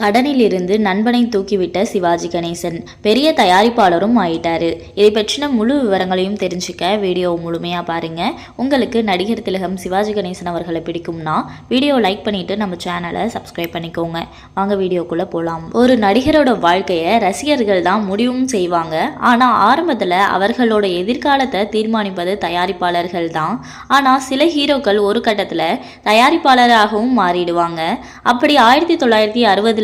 கடனில் இருந்து நண்பனை தூக்கிவிட்ட சிவாஜி கணேசன். பெரிய தயாரிப்பாளரும் ஆயிட்டாரு. இதை பற்றின முழு விவரங்களையும் தெரிஞ்சுக்க வீடியோ முழுமையாக பாருங்க. உங்களுக்கு நடிகர் திலகம் சிவாஜி கணேசன் அவர்களை பிடிக்கும்னா வீடியோ லைக் பண்ணிட்டு நம்ம சேனலை சப்ஸ்கிரைப் பண்ணிக்கோங்க. வாங்க வீடியோக்குள்ளே போகலாம் ஒரு நடிகரோட வாழ்க்கையை ரசிகர்கள் தான் முடிவும் செய்வாங்க. ஆனால் ஆரம்பத்தில் அவர்களோட எதிர்காலத்தை தீர்மானிப்பது தயாரிப்பாளர்கள் தான். ஆனால் சில ஹீரோக்கள் ஒரு கட்டத்தில் தயாரிப்பாளராகவும் மாறிடுவாங்க. அப்படி ஆயிரத்தி தொள்ளாயிரத்தி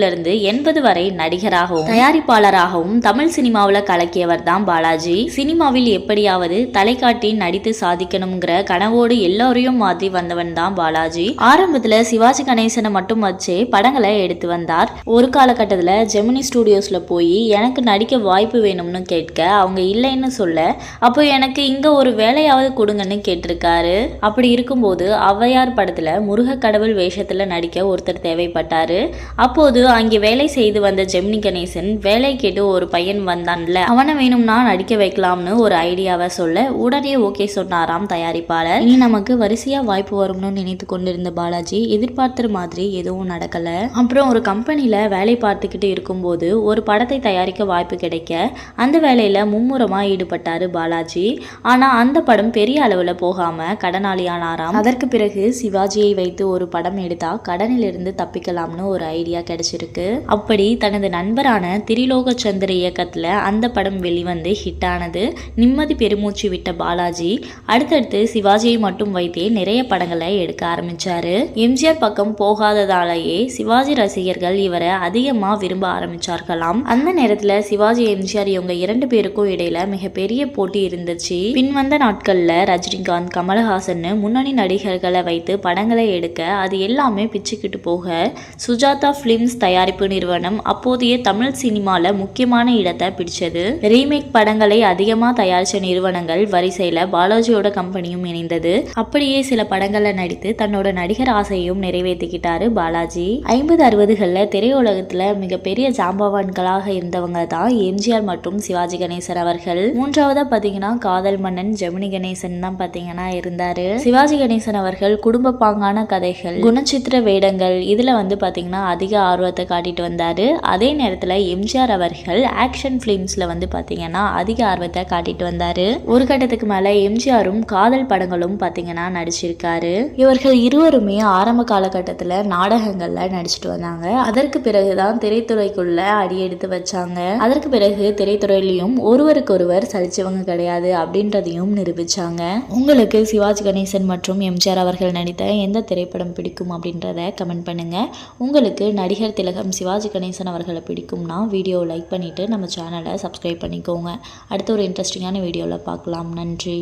இருந்து எண்பது வரை நடிகராகவும் தயாரிப்பாளராகவும் தமிழ் சினிமாவில் கலக்கியவர் தான் பாலாஜி. சினிமாவில் எப்படியாவது தலை காட்டி நடித்து சாதிக்கணுங்கிற கனவோடு எல்லோரையும் மாற்றி வந்தவன் தான் பாலாஜி. ஆரம்பத்தில் சிவாஜி கணேசனை மட்டும் வச்சே படங்களை எடுத்து வந்தார். ஒரு காலகட்டத்தில் ஜெமினி ஸ்டூடியோஸில் போய் எனக்கு நடிக்க வாய்ப்பு வேணும்னு கேட்க அவங்க இல்லைன்னு சொல்ல அப்போ எனக்கு இங்கே ஒரு வேலையாவது கொடுங்கன்னு கேட்டிருக்காரு. அப்படி இருக்கும்போது ஔவையார் படத்தில் முருக கடவுள் வேஷத்தில் நடிக்க ஒருத்தர் தேவைப்பட்டாரு. அப்போது அங்கே வேலை செய்து வந்த ஜெமினி கணேசன் வேலை கேட்டு ஒரு பையன் வந்தான்ல அவனை வேணும்னா நடிக்க வைக்கலாம்னு ஒரு ஐடியாவை சொல்ல உடனே ஓகே சொன்னாராம் தயாரிப்பாளர். இனி நமக்கு வரிசையா வாய்ப்பு வரும்னு நினைத்து கொண்டிருந்த பாலாஜி எதிர்பார்த்த மாதிரி எதுவும் நடக்கல. அப்புறம் ஒரு கம்பெனில வேலை பார்த்துக்கிட்டு இருக்கும்போது ஒரு படத்தை தயாரிக்க வாய்ப்பு கிடைக்க அந்த வேலையில மும்முரமா ஈடுபட்டாரு பாலாஜி. ஆனா அந்த படம் பெரிய அளவுல போகாம கடனாளியானாராம். அதற்கு பிறகு சிவாஜியை வைத்து ஒரு படம் எடுத்தா கடனிலிருந்து தப்பிக்கலாம்னு ஒரு ஐடியா கிடைச்சிருக்கு அப்படி தனது நண்பரான திரிலோக சந்திர இயக்கத்துல அந்த படம் வெளிவந்து ஹிட் ஆனது. நிம்மதி பெருமூச்சு விட்ட பாலாஜி அடுத்தடுத்து சிவாஜியை மட்டும் வைத்தே நிறைய படங்களை எடுக்க ஆரம்பிச்சாரு. எம்ஜிஆர் பக்கம் போகாததாலேயே சிவாஜி ரசிகர்கள் இவரை அதிகமா விரும்ப ஆரம்பிச்சார்களாம். அந்த நேரத்துல சிவாஜி எம்ஜிஆர் இவங்க இரண்டு பேருக்கும் இடையில மிகப்பெரிய போட்டி இருந்துச்சு. பின் வந்த நாட்கள்ல ரஜினிகாந்த் கமலஹாசன் முன்னணி நடிகர்களை வைத்து படங்களை எடுக்க அது எல்லாமே பிச்சுக்கிட்டு போக சுஜாதா பிலிம்ஸ் தயாரிப்பு நிறுவனம் அப்போதைய தமிழ் சினிமால முக்கியமான இடத்தை பிடிச்சது. ரீமேக் படங்களை அதிகமா தயாரிச்ச நிறுவனங்கள் வரிசையில பாலாஜியோட கம்பெனியும் இணைந்தது. அப்படியே சில படங்களில் நடித்து தன்னோட நடிகர் ஆசையும் நிறைவேற்றிக்கிட்டாரு பாலாஜி. ஐம்பது அறுபதுகளில் திரையுலகத்துல மிகப்பெரிய ஜாம்பவான்களாக இருந்தவங்க தான் எம்ஜிஆர் மற்றும் சிவாஜி கணேசன் அவர்கள். மூன்றாவதா பாத்தீங்கன்னா காதல் மன்னன் ஜெமினி கணேசன் தான் பாத்தீங்கன்னா இருந்தாரு. சிவாஜி கணேசன் அவர்கள் குடும்ப பாங்கான கதைகள் குணச்சித்திர வேடங்கள் இதுல வந்து பாத்தீங்கன்னா அதிக ஆர்வத்தை காட்டிட்டு வந்தார். அதே நேரத்தில் எம்ஜிஆர் அவர்கள் ஆக்ஷன் ஃபிலிம்ஸில் வந்து பார்த்தீங்கன்னா அதிக ஆர்வத்தை காட்டிட்டு வந்தார். ஒரு கட்டத்துக்கு மேலே எம்ஜிஆரும் காதல் படங்களும் பார்த்தீங்கன்னா நடிச்சிருக்காரு. இவர்கள் இருவருமே ஆரம்ப காலகட்டத்தில் நாடகங்களில் நடிச்சிட்டு வந்தாங்க. அதற்கு பிறகுதான் திரைத்துறைக்குள்ள அடியெடுத்து வச்சாங்க. அதற்கு பிறகு திரைத்துறையிலையும் ஒருவருக்கொருவர் சலிச்சவங்க கிடையாது அப்படின்றதையும் நிரூபிச்சாங்க. உங்களுக்கு சிவாஜி கணேசன் மற்றும் எம்ஜிஆர் அவர்கள் நடித்த எந்த திரைப்படம் பிடிக்கும் அப்படின்றத கமெண்ட் பண்ணுங்க. உங்களுக்கு நடிகர் திலகம் சிவாஜி கணேசன் அவர்களை பிடிக்கும்னா வீடியோ லைக் பண்ணிவிட்டு நம்ம சேனலை சப்ஸ்கிரைப் பண்ணிக்கோங்க. அடுத்த ஒரு இன்ட்ரெஸ்டிங்கான வீடியோவில் பார்க்கலாம். நன்றி.